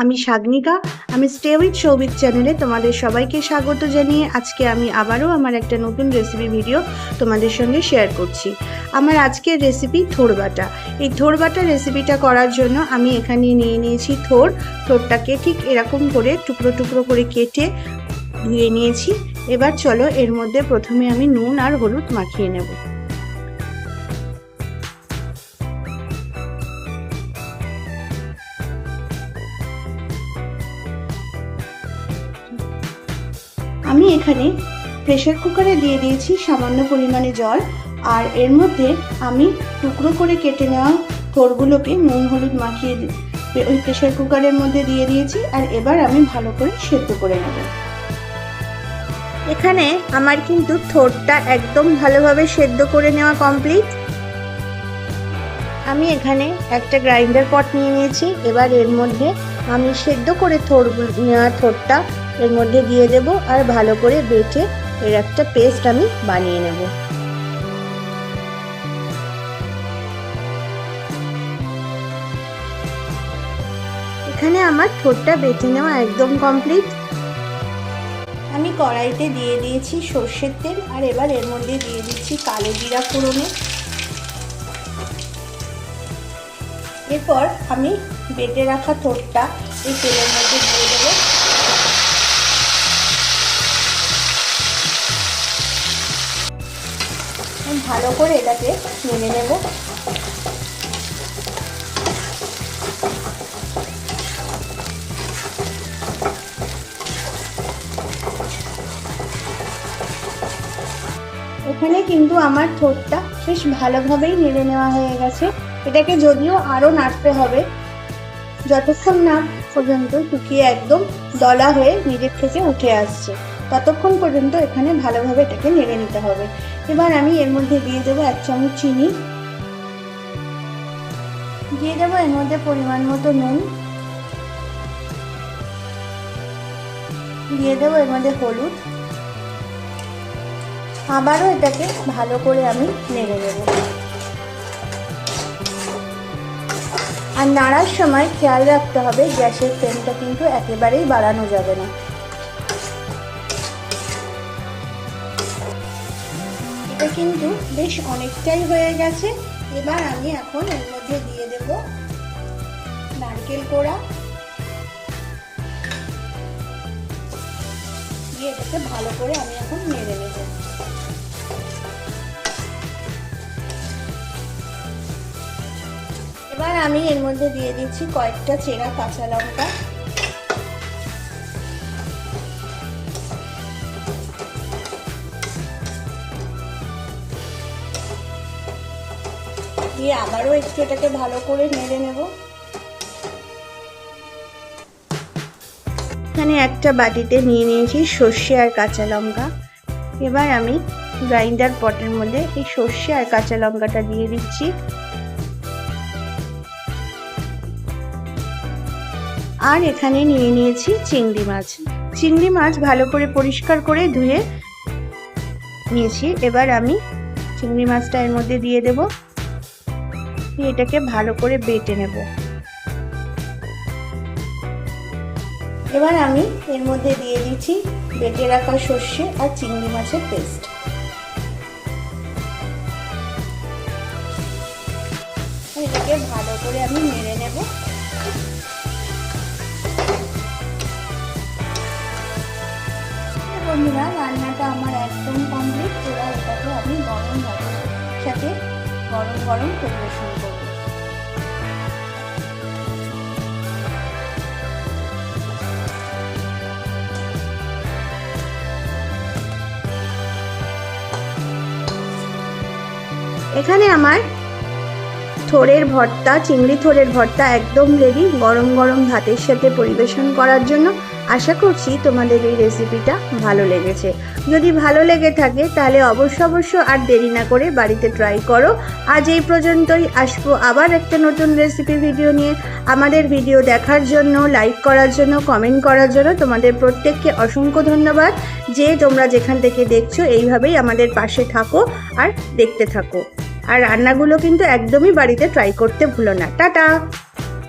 আমি শাগনিকা আমি stay with Souvik চ্যানেলে তোমাদের সবাইকে স্বাগত জানিয়ে আজকে আমি আবারও আমার একটা নতুন রেসিপি ভিডিও তোমাদের সঙ্গে শেয়ার করছি। আমার আজকের রেসিপি থোর বাটা। এই থোর বাটা রেসিপিটা করার জন্য আমি এখানে নিয়ে নিয়েছি থোর। থোরটাকে ঠিক এরকম করে টুকরো টুকরো করে কেটে ধুয়ে নিয়েছি। এবার চলো এর মধ্যে প্রথমে আমি নুন আর হলুদ মাখিয়ে নেব। আমি এখানে প্রেশার কুকারে দিয়ে দিয়েছি সামান্য পরিমাণে জল, আর এর মধ্যে আমি টুকরো করে কেটে নেওয়া থোরগুলোকে নুন, হলুদ মাখিয়ে ওই প্রেশার কুকারের মধ্যে দিয়ে দিয়েছি, আর এবার আমি ভালো করে সেদ্ধ করে নেব। এখানে আমার কিন্তু থোরটা একদম ভালোভাবে সেদ্ধ করে নেওয়া কমপ্লিট আমি এখানে একটা গ্রাইন্ডার পট নিয়ে নিয়েছি, এবার এর মধ্যে আমি সেদ্ধ করে থোর নেওয়া থোরটা এর মধ্যে দিয়ে দেব আর ভালো করে বেটে এর একটা পেস্ট আমি বানিয়ে নেব। এখানে আমার থোরটা বেটে নেওয়া একদম কমপ্লিট। আমি কড়াইতে দিয়ে দিয়েছি সর্ষের তেল আর এবার এর মধ্যে দিয়ে দিচ্ছি কালো জিরা ফোড়নে। এরপর আমি বেটে রাখা থোরটা এই তেলের মধ্যে দিয়ে ভালো করে এটাকে মেনে নেব। এখানে কিন্তু আমার ঠোঁটটা বেশ ভালোভাবেই নেড়ে নেওয়া হয়ে গেছে। এটাকে যদিও আরও নাড়তে হবে, যতক্ষণ না পর্যন্ত শুকিয়ে একদম দলা হয়ে নিজের থেকে উঠে আসছে। ততক্ষণ পর্যন্ত এখানে ভালোভাবে এটাকে নেড়ে নিতে হবে। এবার আমি এর মধ্যে দিয়ে দেবো এক চামচ চিনি। দিয়ে দেবো এর মধ্যে পরিমাণ মতো নুন। দিয়ে দেবো এর মধ্যে হলুদ। আবারও এটাকে ভালো করে আমি নেড়ে নেব। আর নাড়ার সময় খেয়াল রাখতে হবে, গ্যাসের ফ্লেমটা কিন্তু একেবারেই বাড়ানো যাবে না। এটা কিন্তু বেশ অনেকটাই হয়ে গেছে। এবার আমি এখন এর মধ্যে দিয়ে দেব নারকেল কোড়া। দিয়ে এটাকে ভালো করে আমি এখন নেড়ে নেব। এবার আমি এর মধ্যে দিয়ে দিচ্ছি কয়েকটা চেরা কাঁচা লঙ্কা। দিয়ে আবারও একটু এটাকে ভালো করে নেড়ে নেব। এখানে একটা বাটিতে নিয়ে নিয়েছি সর্ষে আর কাঁচা লঙ্কা। এবার আমি গ্রাইন্ডার পটের মধ্যে এই সর্ষে আর কাঁচা লঙ্কাটা দিয়ে দিচ্ছি। আর এখানে নিয়ে নিয়েছি চিংড়ি মাছ। চিংড়ি মাছ ভালো করে পরিষ্কার করে ধুয়ে নিয়েছি। এবার আমি চিংড়ি মাছটা এর মধ্যে দিয়ে দেব। এটাকে ভালো করে বেটে নেব। এবার আমি এর মধ্যে দিয়ে দিচ্ছি বেটে রাখা সর্ষে আর চিংড়ি মাছের পেস্ট। এটাকে ভালো করে আমি মেরে নেব। বন্ধুরা, রান্নাটা আমার একদম কমপ্লিট এবার এটাকে আমি গরম ভাতের সাথে গরম গরম পরিবেশন করব। এখানে আমার থোড়ের ভর্তা, চিংড়ি থোড়ের ভর্তা একদম রেডি গরম গরম ভাতের সাথে পরিবেশন করার জন্য। আশা করছি তোমাদের এই রেসিপিটা ভালো লেগেছে। যদি ভালো লেগে থাকে তাহলে অবশ্য অবশ্য আর দেরি না করে বাড়িতে ট্রাই করো। আজ এই পর্যন্তই। আসব আবার একটা নতুন রেসিপি ভিডিও নিয়ে। আমাদের ভিডিও দেখার জন্য লাইক করার জন্য কমেন্ট করার জন্য তোমাদের প্রত্যেককে অসংখ্য ধন্যবাদ। যে তোমরা যেখান থেকে দেখছ, এইভাবেই আমাদের পাশে থাকো আর দেখতে থাকো। আর রান্নাগুলো কিন্তু একদমই বাড়িতে ট্রাই করতে ভুলো না। টাটা!